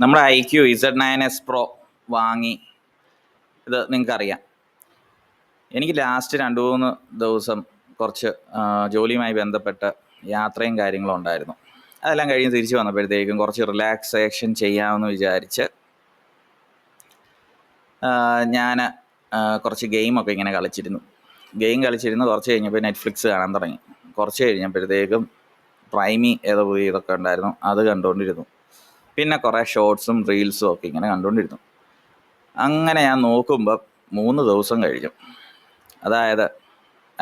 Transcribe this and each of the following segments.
നമ്മുടെ I Q Z nine S pro വാങ്ങി. ഇത് നിങ്ങൾക്കറിയാം. എനിക്ക് ലാസ്റ്റ് രണ്ട് മൂന്ന് ദിവസം കുറച്ച് ജോലിയുമായി ബന്ധപ്പെട്ട യാത്രയും കാര്യങ്ങളും ഉണ്ടായിരുന്നു. അതെല്ലാം കഴിഞ്ഞ് തിരിച്ചു വന്നപ്പോഴത്തേക്കും കുറച്ച് റിലാക്സേഷൻ ചെയ്യാമെന്ന് വിചാരിച്ച് ഞാൻ കുറച്ച് ഗെയിമൊക്കെ ഇങ്ങനെ കളിച്ചിരുന്നു. ഗെയിം കളിച്ചിരുന്നു കുറച്ച് കഴിഞ്ഞപ്പോൾ നെറ്റ്ഫ്ലിക്സ് കാണാൻ തുടങ്ങി. കുറച്ച് കഴിഞ്ഞപ്പോഴത്തേക്കും പ്രൈമി ഏതോ പുതിയ ഇതൊക്കെ ഉണ്ടായിരുന്നു. അത് കണ്ടുകൊണ്ടിരുന്നു. പിന്നെ കുറേ ഷോർട്സും റീൽസും ഒക്കെ ഇങ്ങനെ കണ്ടുകൊണ്ടിരുന്നു അങ്ങനെ ഞാൻ നോക്കുമ്പോൾ മൂന്ന് ദിവസം കഴിഞ്ഞു. അതായത്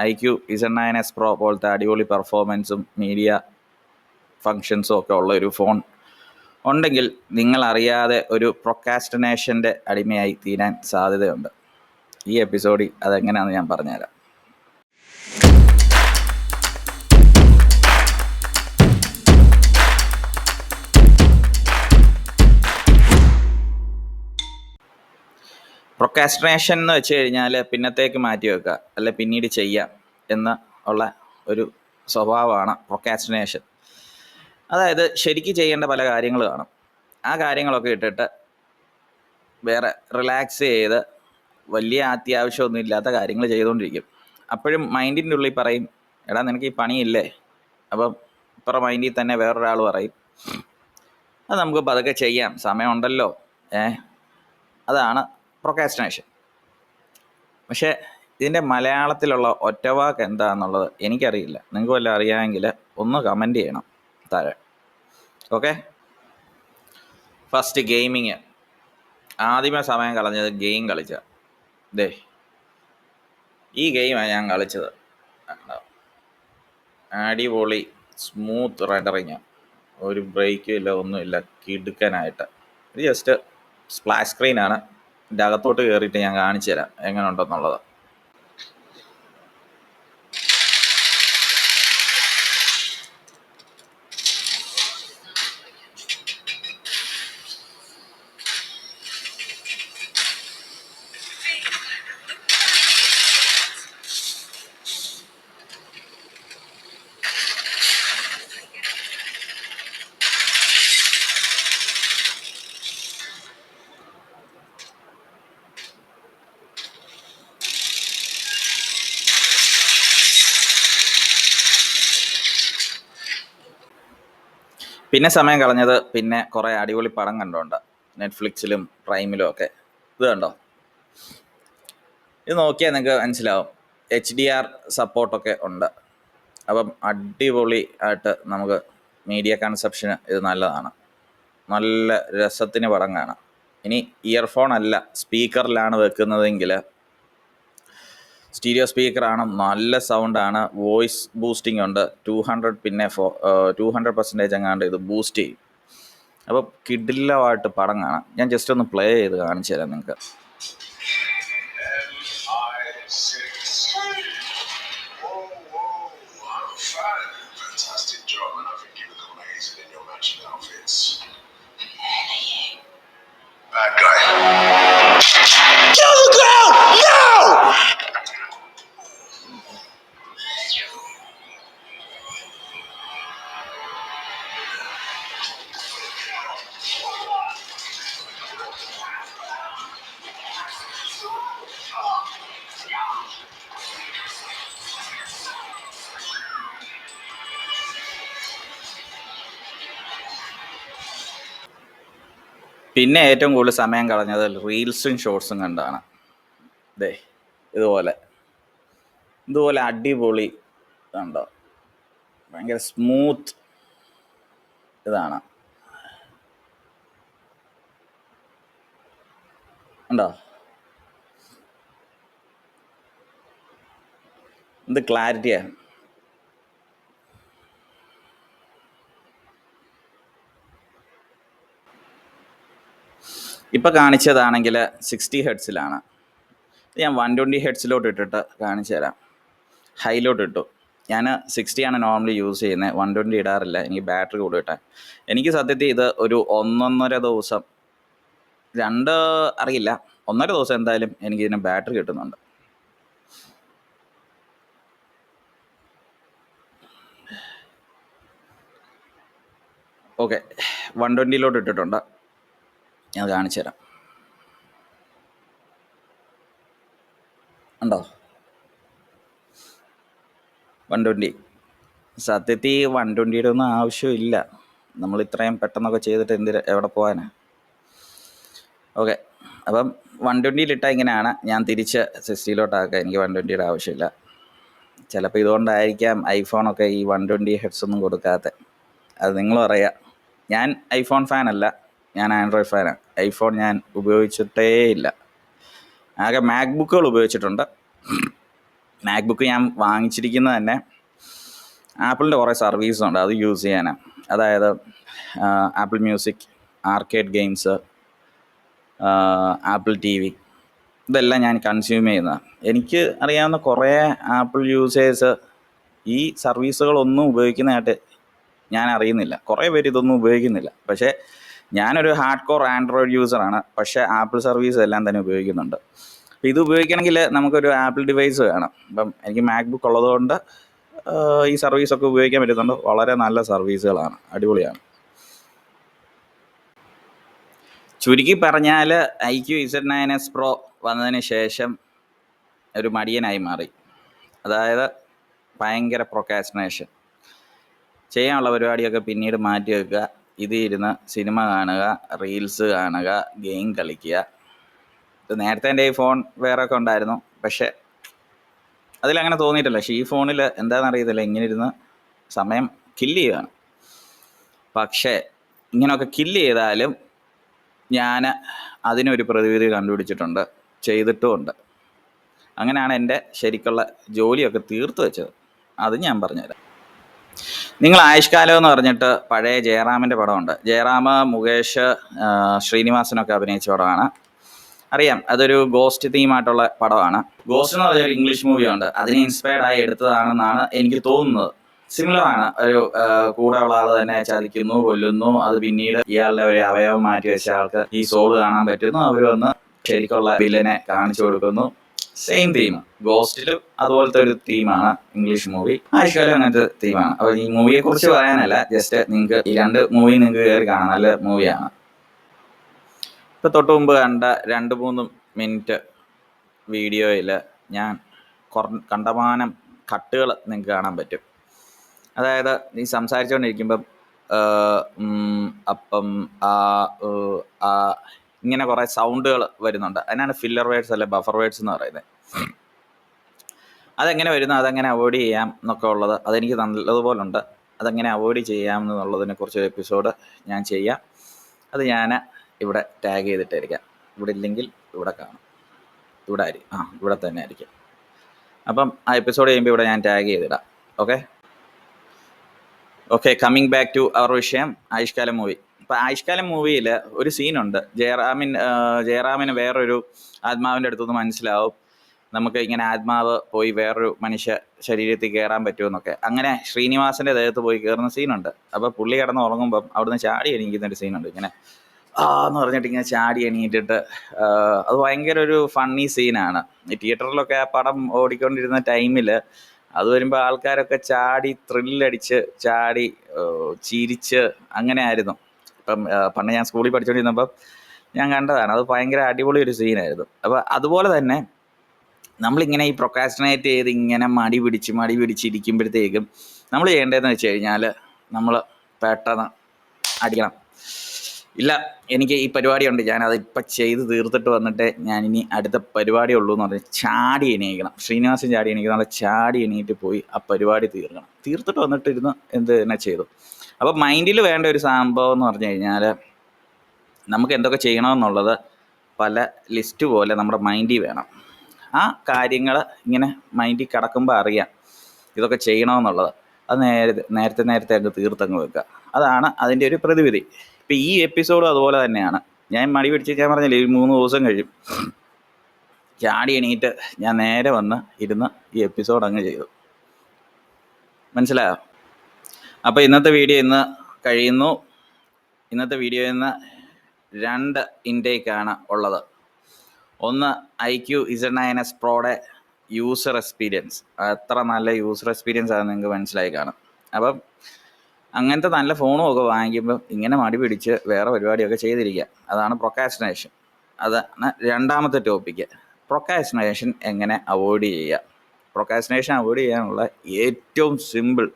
I Q Z nine S pro പോലത്തെ അടിപൊളി പെർഫോമൻസും മീഡിയ ഫങ്ഷൻസും ഒക്കെ ഉള്ള ഒരു ഫോൺ ഉണ്ടെങ്കിൽ നിങ്ങളറിയാതെ ഒരു പ്രൊക്കാസ്റ്റിനേഷന്റെ അടിമയായി തീരാൻ സാധ്യതയുണ്ട്. ഈ എപ്പിസോഡിൽ അതെങ്ങനെയാണെന്ന് ഞാൻ പറഞ്ഞുതരാം. പ്രൊക്കാസ്റ്റിനേഷൻ എന്ന് വെച്ച് കഴിഞ്ഞാൽ പിന്നത്തേക്ക് മാറ്റി വെക്കുക അല്ലെ പിന്നീട് ചെയ്യാം എന്ന് ഉള്ള ഒരു സ്വഭാവമാണ് പ്രൊക്കാസ്ട്രേഷൻ അതായത് ശരിക്ക് ചെയ്യേണ്ട പല കാര്യങ്ങൾ കാണും. ആ കാര്യങ്ങളൊക്കെ ഇട്ടിട്ട് വേറെ റിലാക്സ് ചെയ്ത് വലിയ അത്യാവശ്യമൊന്നും ഇല്ലാത്ത കാര്യങ്ങൾ ചെയ്തുകൊണ്ടിരിക്കും അപ്പോഴും മൈൻഡിന്റെ ഉള്ളിൽ പറയും എടാ നിനക്ക് ഈ പണിയില്ലേ? അപ്പം ഇപ്പുറ മൈൻഡിൽ തന്നെ വേറൊരാൾ പറയും അത് നമുക്ക് പതുക്കെ ചെയ്യാം സമയമുണ്ടല്ലോ ഏ? അതാണ് പ്രൊക്കാസ്റ്റിനേഷൻ പക്ഷേ ഇതിന്റെ മലയാളത്തിലുള്ള ഒറ്റവാക്ക് എന്താണെന്നുള്ളത് എനിക്കറിയില്ല. നിങ്ങൾക്ക് വല്ല അറിയാമെങ്കിൽ ഒന്ന് കമന്റ് ചെയ്യണം താഴെ. ഓക്കെ ഫസ്റ്റ് ഗെയിമിങ് ആദ്യമേ സമയം കളഞ്ഞത് ഗെയിം കളിച്ച. ദേ ഈ ഗെയിമാണ് ഞാൻ കളിച്ചത്? അടിപൊളി സ്മൂത്ത് റെഡറിങ് ഒരു ബ്രേക്കും ഇല്ല ഒന്നുമില്ല കിടുക്കനായിട്ട്. ഇത് ജസ്റ്റ് സ്പ്ലാഷ് സ്ക്രീനാണ് ഇതിന്റെ അകത്തോട്ട് കയറിയിട്ട് ഞാൻ കാണിച്ചു തരാം എങ്ങനെ ഉണ്ടെന്നുള്ളത് പിന്നെ സമയം കളഞ്ഞത് പിന്നെ കുറേ അടിപൊളി പടം കണ്ടോണ്ട്. നെറ്റ്ഫ്ലിക്സിലും പ്രൈമിലും ഒക്കെ. ഇത് കണ്ടോ? ഇത് നോക്കിയാൽ നിങ്ങൾക്ക് മനസ്സിലാവും. എച്ച് ഡി ആർ സപ്പോർട്ടൊക്കെ ഉണ്ട്. അപ്പം അടിപൊളി ആയിട്ട് നമുക്ക് മീഡിയ കൺസെപ്ഷന് ഇത് നല്ലതാണ്. നല്ല രസത്തിന് പടം കാണാം. ഇനി ഇയർഫോൺ അല്ല സ്പീക്കറിലാണ് വെക്കുന്നതെങ്കിൽ സ്റ്റീരിയോ സ്പീക്കറാണ്. നല്ല സൗണ്ടാണ്. വോയിസ് ബൂസ്റ്റിംഗ് ഉണ്ട്. ടു ഹൺഡ്രഡ് പിന്നെ ഫോ ടു ഹൺഡ്രഡ് പെർസെന്റേജ് എങ്ങാണ്ട് ഇത് ബൂസ്റ്റ് ചെയ്യും. അപ്പോൾ കിഡില്ലമായിട്ട് പടം കാണാം. ഞാൻ ജസ്റ്റ് ഒന്ന് പ്ലേ ചെയ്ത് കാണിച്ചു തരാം നിങ്ങൾക്ക് പിന്നെ ഏറ്റവും കൂടുതൽ സമയം കളഞ്ഞത് റീൽസും ഷോർട്സും കണ്ടാണ്. ദേ ഇതുപോലെ. ഇതുപോലെ അടിപൊളി കണ്ടോ? ഭയങ്കര സ്മൂത്ത് ഇതാണ്. ഉണ്ടോ ഇത് ക്ലാരിറ്റിയാണ് ഇപ്പം കാണിച്ചതാണെങ്കിൽ സിക്സ്റ്റി ഹെഡ്സിലാണ് ഞാൻ വൺ ട്വന്റി ഹെഡ്സിലോട്ട് ഇട്ടിട്ട് കാണിച്ചു തരാം. ഹൈലോട്ട് ഇട്ടു. ഞാൻ സിക്സ്റ്റിയാണ് നോർമലി യൂസ് ചെയ്യുന്നത് വൺ ട്വന്റി ഇടാറില്ല. എനിക്ക് ബാറ്ററി കൂടുതൽ എനിക്ക് സത്യത്തിൽ ഇത് ഒരു ഒന്നൊന്നര ദിവസം രണ്ട് അറിയില്ല. ഒന്നര ദിവസം എന്തായാലും എനിക്ക് ഇതിന് ബാറ്ററി കിട്ടുന്നുണ്ട്. ഓക്കെ വൺ ട്വന്റിയിലോട്ട് ഇട്ടിട്ടുണ്ട്. ഞാൻ കാണിച്ചു തരാം. ഉണ്ടോ? വൺ ട്വന്റി സത്യത്തിൽ വൺ ട്വന്റിയുടെ ഒന്നും ആവശ്യമില്ല. നമ്മൾ ഇത്രയും പെട്ടെന്നൊക്കെ ചെയ്തിട്ട് എന്തിന് എവിടെ പോകാനാ ഓക്കെ. അപ്പം വൺ ട്വന്റിയിലിട്ടാൽ ഇങ്ങനെയാണ്. ഞാൻ തിരിച്ച് സിക്സ്റ്റിയിലോട്ടാക്കുക എനിക്ക് വൺ ട്വന്റിയുടെ ആവശ്യമില്ല. ചിലപ്പോൾ ഇതുകൊണ്ടായിരിക്കാം ഐഫോണൊക്കെ ഈ വൺ ട്വന്റി ഹെഡ്സ് ഒന്നും കൊടുക്കാത്ത. അത് നിങ്ങളും അറിയാം ഞാൻ ഐഫോൺ ഫാനല്ല. ഞാൻ ആൻഡ്രോയിഡ് ഫാനാണ് ഐഫോൺ ഞാൻ ഉപയോഗിച്ചിട്ടേ ഇല്ല. ആകെ മാക്ബുക്കുകൾ ഉപയോഗിച്ചിട്ടുണ്ട്. മാക്ബുക്ക് ഞാൻ വാങ്ങിച്ചിരിക്കുന്നത് തന്നെ ആപ്പിളിന്റെ കുറേ സർവീസുണ്ട് അത് യൂസ് ചെയ്യാനാണ് അതായത് Apple music arcade games Apple T V ഇതെല്ലാം ഞാൻ കൺസ്യൂം ചെയ്യുന്നതാണ് എനിക്ക് അറിയാവുന്ന കുറേ ആപ്പിൾ യൂസേഴ്സ് ഈ സർവീസുകളൊന്നും ഉപയോഗിക്കുന്നതായിട്ട് ഞാൻ അറിയുന്നില്ല. കുറേ പേര് ഇതൊന്നും ഉപയോഗിക്കുന്നില്ല. പക്ഷേ ഞാനൊരു ഹാർഡ് കോർ ആൻഡ്രോയിഡ് യൂസറാണ്. പക്ഷേ ആപ്പിൾ സർവീസ് എല്ലാം തന്നെ ഉപയോഗിക്കുന്നുണ്ട്. ഇത് ഉപയോഗിക്കണമെങ്കിൽ നമുക്കൊരു ആപ്പിൾ ഡിവൈസ് വേണം. അപ്പം എനിക്ക് മാക്ബുക്ക് ഉള്ളതുകൊണ്ട് ഈ സർവീസൊക്കെ ഉപയോഗിക്കാൻ പറ്റുന്നുണ്ട്. വളരെ നല്ല സർവീസുകളാണ്. അടിപൊളിയാണ്. ചുരുക്കി പറഞ്ഞാൽ I Q Z nine S Pro വന്നതിന് ശേഷം ഒരു മടിയനായി മാറി. അതായത് ഭയങ്കര പ്രൊക്കാസിനേഷൻ ചെയ്യാനുള്ള പരിപാടിയൊക്കെ പിന്നീട് മാറ്റി വെക്കുക. ഇത് ഇരുന്ന് സിനിമ കാണുക റീൽസ് കാണുക ഗെയിം കളിക്കുക. ഇത് നേരത്തെ എന്റെ ഈ ഫോൺ വേറെ ഒക്കെ ഉണ്ടായിരുന്നു. പക്ഷേ അതിലങ്ങനെ തോന്നിയിട്ടില്ല. പക്ഷേ ഈ ഫോണിൽ എന്താണെന്ന് അറിയത്തില്ല ഇങ്ങനെ ഇരുന്ന് സമയം കില്ല് ചെയ്യുകയാണ്. പക്ഷേ ഇങ്ങനെയൊക്കെ കില്ല് ചെയ്താലും ഞാൻ അതിനൊരു പ്രതിവിധി കണ്ടുപിടിച്ചിട്ടുണ്ട്. ചെയ്തിട്ടുമുണ്ട്. അങ്ങനെയാണ് എന്റെ ശരിക്കുള്ള ജോലിയൊക്കെ തീർത്തു വെച്ചത്. അത് ഞാൻ പറഞ്ഞുതരാം. നിങ്ങൾ ആയുഷ്കാലം എന്ന് പറഞ്ഞിട്ട് പഴയ ജയറാമിന്റെ പടമുണ്ട്. ജയറാം മുകേഷ് ശ്രീനിവാസനൊക്കെ അഭിനയിച്ച പടമാണ്. അറിയാം അതൊരു ഗോസ്റ്റ് തീമായിട്ടുള്ള പടമാണ്. ഗോസ്റ്റ് എന്ന് പറഞ്ഞ ഒരു ഇംഗ്ലീഷ് മൂവിയുണ്ട് അതിനെ ഇൻസ്പയർഡ് ആയി എടുത്തതാണെന്നാണ് എനിക്ക് തോന്നുന്നത്. സിമിലർ ആണ്. ഒരു കൂടെ ഉള്ള ആൾ തന്നെ ചതിക്കുന്നു കൊല്ലുന്നു. അത് പിന്നീട് ഇയാളുടെ ഒരു അവയവം മാറ്റി വെച്ച ആൾക്ക് ഈ സോൾ കാണാൻ പറ്റുന്നു. അവർ വന്ന് ശരിക്കുള്ള വില്ലനെ കാണിച്ചു കൊടുക്കുന്നു. സെയിം തീം ഗോസ്റ്റിലും അതുപോലത്തെ ഒരു തീമാണ് ഇംഗ്ലീഷ് മൂവി ആഴ്ചക്കാലം അങ്ങനത്തെ തീമാണ് അപ്പൊ ഈ മൂവിയെ കുറിച്ച് പറയാനല്ല ജസ്റ്റ് നിങ്ങൾക്ക് ഈ രണ്ട് മൂവി നിങ്ങൾക്ക് കയറി കാണാം നല്ല മൂവിയാണ് ഇപ്പൊ തൊട്ട് മുമ്പ് കണ്ട രണ്ട് മൂന്ന് മിനിറ്റ് വീഡിയോയിൽ ഞാൻ കണ്ടമാനം കട്ടുകൾ നിങ്ങൾക്ക് കാണാൻ പറ്റും. അതായത് നീ സംസാരിച്ചുകൊണ്ടിരിക്കുമ്പം അപ്പം ആ ആ ഇങ്ങനെ കുറേ സൗണ്ടുകൾ വരുന്നുണ്ട്. അതിനാണ് ഫില്ലർ വേർഡ്സ് അല്ലെ ബഫർ വേർഡ്സ് എന്ന് പറയുന്നത്. അതെങ്ങനെ വരുന്നു? അതെങ്ങനെ അവോയ്ഡ് ചെയ്യാം എന്നൊക്കെ ഉള്ളത് അതെനിക്ക് നല്ലതുപോലെ ഉണ്ട് അതെങ്ങനെ അവോയ്ഡ് ചെയ്യാം എന്നുള്ളതിനെ കുറിച്ചൊരു എപ്പിസോഡ് ഞാൻ ചെയ്യാം. അത് ഞാൻ ഇവിടെ ടാഗ് ചെയ്തിട്ടായിരിക്കാം. ഇവിടെ ഇല്ലെങ്കിൽ ഇവിടെ കാണും. ഇവിടെ ആയിരിക്കും. ആ ഇവിടെ തന്നെ ആയിരിക്കും. അപ്പം ആ എപ്പിസോഡ് ചെയ്യുമ്പോൾ ഇവിടെ ഞാൻ ടാഗ് ചെയ്തിടാം. Okay okay coming back to our വിഷയം. ആയുഷ്കാല മൂവി ഇപ്പം ആയിഷ്കാലം മൂവിയിൽ ഒരു സീനുണ്ട് ജയറാമിൻ ജയറാമിന് വേറൊരു ആത്മാവിന്റെ അടുത്തുനിന്ന് മനസ്സിലാവും. നമുക്ക് ഇങ്ങനെ ആത്മാവ് പോയി വേറൊരു മനുഷ്യ ശരീരത്തിൽ കയറാൻ പറ്റുമെന്നൊക്കെ. അങ്ങനെ ശ്രീനിവാസന്റെ ദേഹത്ത് പോയി കയറുന്ന സീനുണ്ട് അപ്പോൾ പുള്ളി കിടന്ന് ഉറങ്ങുമ്പം അവിടുന്ന് ചാടി എണീക്കുന്ന ഒരു സീനുണ്ട് ഇങ്ങനെ ആ എന്ന് പറഞ്ഞിട്ട് ഇങ്ങനെ ചാടി എണീറ്റിട്ട് അത് ഭയങ്കര ഒരു ഫണ്ണി സീനാണ് ഈ തിയേറ്ററിലൊക്കെ ആ പടം ഓടിക്കൊണ്ടിരുന്ന ടൈമിൽ അത് വരുമ്പോൾ ആൾക്കാരൊക്കെ ചാടി ത്രില്ലടിച്ച് ചാടി ചിരിച്ച് അങ്ങനെ ആയിരുന്നു ഇപ്പം പണ്ട് ഞാൻ സ്കൂളിൽ പഠിച്ചുകൊണ്ടിരുന്നപ്പം ഞാൻ കണ്ടതാണ്. അത് ഭയങ്കര അടിപൊളി ഒരു സീനായിരുന്നു. അപ്പോൾ അതുപോലെ തന്നെ നമ്മളിങ്ങനെ ഈ പ്രൊക്കാസ്റ്റിനേറ്റ് ചെയ്ത് ഇങ്ങനെ മടി പിടിച്ച് മടി പിടിച്ചിരിക്കുമ്പോഴത്തേക്കും നമ്മൾ ചെയ്യേണ്ടതെന്ന് വെച്ച് കഴിഞ്ഞാൽ നമ്മൾ പെട്ടെന്ന് അടിക്കണം. ഇല്ല എനിക്ക് ഈ പരിപാടിയുണ്ട്. ഞാനത് ഇപ്പം ചെയ്ത് തീർത്തിട്ട് വന്നിട്ട് ഞാൻ ഇനി അടുത്ത പരിപാടി ഉള്ളൂ എന്ന് പറഞ്ഞ് ചാടി എണീക്കണം. ശ്രീനിവാസൻ ചാടി എണീക്കണം നല്ല ചാടി എണീറ്റ് പോയി ആ പരിപാടി തീർക്കണം. തീർത്തിട്ട് വന്നിട്ടിരുന്ന് എന്ത് തന്നെ ചെയ്തു. അപ്പോൾ മൈൻഡിൽ വേണ്ട ഒരു സംഭവം എന്ന് പറഞ്ഞു കഴിഞ്ഞാൽ നമുക്ക് എന്തൊക്കെ ചെയ്യണമെന്നുള്ളത് പല ലിസ്റ്റ് പോലെ നമ്മുടെ മൈൻഡിൽ വേണം. ആ കാര്യങ്ങൾ ഇങ്ങനെ മൈൻഡിൽ കിടക്കുമ്പോൾ അറിയാം ഇതൊക്കെ ചെയ്യണമെന്നുള്ളത്. അത് നേരത്തെ നേരത്തെ നേരത്തെ അങ്ങ് തീർത്തങ്ങ് വെക്കുക. അതാണ് അതിന്റെ ഒരു പ്രതിവിധി. ഇപ്പം ഈ എപ്പിസോഡും അതുപോലെ തന്നെയാണ്. ഞാൻ മടി പിടിച്ച് ഞാൻ പറഞ്ഞില്ലേ ഒരു മൂന്ന് ദിവസം കഴിയും. ചാടി എണീറ്റ് ഞാൻ നേരെ വന്ന് ഇരുന്ന് ഈ എപ്പിസോഡ് അങ്ങ് ചെയ്തു. മനസ്സിലായോ? അപ്പോൾ ഇന്നത്തെ വീഡിയോ ഇന്ന് കഴിയുന്നു. ഇന്നത്തെ വീഡിയോ ഇന്ന് രണ്ട് ഇൻടേക്കാണ് ഉള്ളത്. ഒന്ന് I Q Z nine S പ്രോയുടെ user experience എത്ര നല്ല യൂസർ എക്സ്പീരിയൻസ് ആണ് നിങ്ങൾക്ക് മനസ്സിലായി കാണും. അപ്പം അങ്ങനത്തെ നല്ല ഫോണും ഒക്കെ വാങ്ങിക്കുമ്പോൾ ഇങ്ങനെ മടി പിടിച്ച് വേറെ പരിപാടിയൊക്കെ ചെയ്തിരിക്കുക. അതാണ് പ്രൊക്കാസ്റ്റിനേഷൻ അതാണ് രണ്ടാമത്തെ ടോപ്പിക്ക് പ്രൊക്കാസ്റ്റിനേഷൻ എങ്ങനെ അവോയ്ഡ് ചെയ്യുക? പ്രൊക്കാസ്റ്റിനേഷൻ അവോയ്ഡ് ചെയ്യാനുള്ള ഏറ്റവും സിമ്പിൾ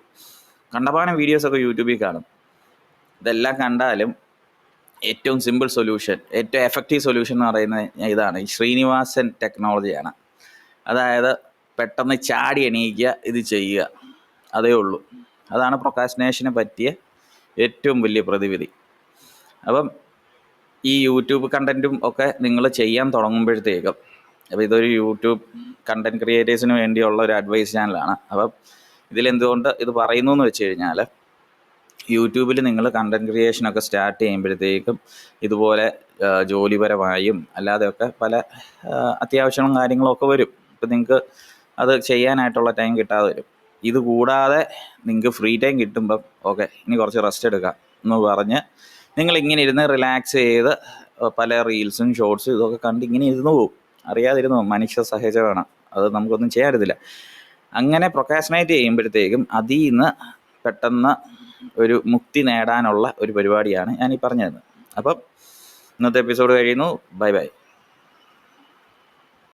കണ്ടപാനം വീഡിയോസൊക്കെ യൂട്യൂബിൽ കാണും. ഇതെല്ലാം കണ്ടാലും ഏറ്റവും സിമ്പിൾ സൊല്യൂഷൻ ഏറ്റവും എഫക്റ്റീവ് സൊല്യൂഷൻ എന്ന് പറയുന്നത് ഇതാണ്. ഈ ശ്രീനിവാസൻ ടെക്നോളജിയാണ് അതായത് പെട്ടെന്ന് ചാടി എണീക്കുക ഇത് ചെയ്യുക. അതേ ഉള്ളൂ. അതാണ് പ്രൊക്കാസ്റ്റിനേഷന് പറ്റിയ ഏറ്റവും വലിയ പ്രതിവിധി. അപ്പം ഈ യൂട്യൂബ് കണ്ടന്റും ഒക്കെ നിങ്ങൾ ചെയ്യാൻ തുടങ്ങുമ്പോഴത്തേക്കും അപ്പോൾ ഇതൊരു യൂട്യൂബ് കണ്ടന്റ് ക്രിയേറ്റേഴ്സിന് വേണ്ടിയുള്ള ഒരു അഡ്വൈസ് ചാനലാണ് അപ്പം ഇതിലെന്തുകൊണ്ട് ഇത് പറയുന്നു എന്ന് വെച്ച് കഴിഞ്ഞാൽ യൂട്യൂബിൽ നിങ്ങൾ കണ്ടന്റ് ക്രിയേഷനൊക്കെ സ്റ്റാർട്ട് ചെയ്യുമ്പോഴത്തേക്കും ഇതുപോലെ ജോലിപരമായും അല്ലാതെയൊക്കെ പല അത്യാവശ്യങ്ങളും അത്യാവശ്യം കാര്യങ്ങളൊക്കെ വരും. ഇപ്പം നിങ്ങൾക്ക് അത് ചെയ്യാനായിട്ടുള്ള ടൈം കിട്ടാതെ വരും. ഇത് കൂടാതെ നിങ്ങൾക്ക് ഫ്രീ ടൈം കിട്ടുമ്പം ഓക്കെ ഇനി കുറച്ച് റെസ്റ്റ് എടുക്കാം എന്ന് പറഞ്ഞ് നിങ്ങൾ ഇങ്ങനെ ഇരുന്ന് റിലാക്സ് ചെയ്ത് പല റീൽസും ഷോർട്സും ഇതൊക്കെ കണ്ട് ഇങ്ങനെ ഇരുന്ന് പോകും അറിയാതിരുന്നു മനുഷ്യ സഹജമാണ്. അത് നമുക്കൊന്നും ചെയ്യാറില്ല അങ്ങനെ പ്രൊക്കാഷനേറ്റ് ചെയ്യുമ്പോഴത്തേക്കും അതിൽ നിന്ന് പെട്ടെന്ന് ഒരു മുക്തി നേടാനുള്ള ഒരു പരിപാടിയാണ് ഞാൻ ഈ പറഞ്ഞത്. അപ്പം ഇന്നത്തെ എപ്പിസോഡ് കഴിയുന്നു. Bye bye.